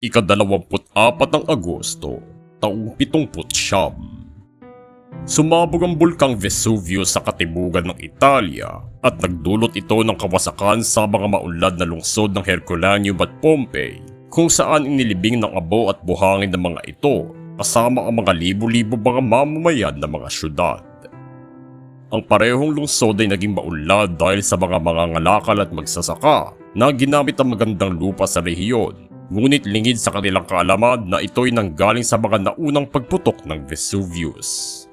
ikadalawamput-apat ng Agosto, taong pitungput siyam. Sumabog ang bulkang Vesuvius sa katibugan ng Italia at nagdulot ito ng kawasakan sa mga maunlad na lungsod ng Herculaneum at Pompey kung saan inilibing ng abo at buhangin ng mga ito kasama ang mga libo-libo mga mamamayan ng mga syudad. Ang parehong lungsod ay naging maunlad dahil sa mga mangangalakal at magsasaka na ginamit ang magandang lupa sa rehiyon ngunit lingid sa kanilang kaalaman na ito'y nanggaling sa mga naunang pagputok ng Vesuvius.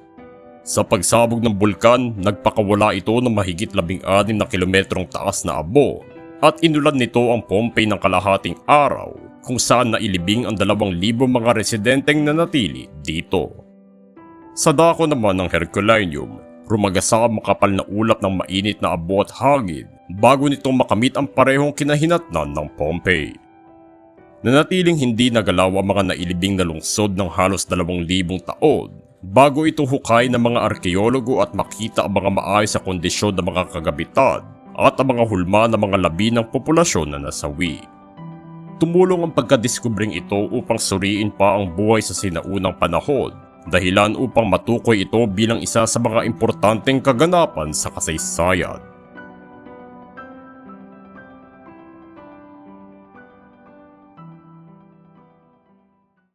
Sa pagsabog ng bulkan, nagpakawala ito ng mahigit labing anim na kilometrong taas na abo at inulad nito ang Pompey ng kalahating araw kung saan nailibing ang dalawang libo mga residenteng nanatili dito. Sa dako naman ng Herculaneum, rumagasa ang makapal na ulap ng mainit na abo at hangin bago nitong makamit ang parehong kinahinatnan ng Pompey. Nanatiling hindi nagalaw ang mga nailibing na lungsod ng halos dalawang libong taon bago ito hukay ng mga arkeologo at makita ang mga maayos sa kondisyon ng mga kagabitan at ang mga hulma ng mga labi ng populasyon na nasawi. Tumulong ang pagkadiskubring ito upang suriin pa ang buhay sa sinaunang panahon dahilan upang matukoy ito bilang isa sa mga importanteng kaganapan sa kasaysayan.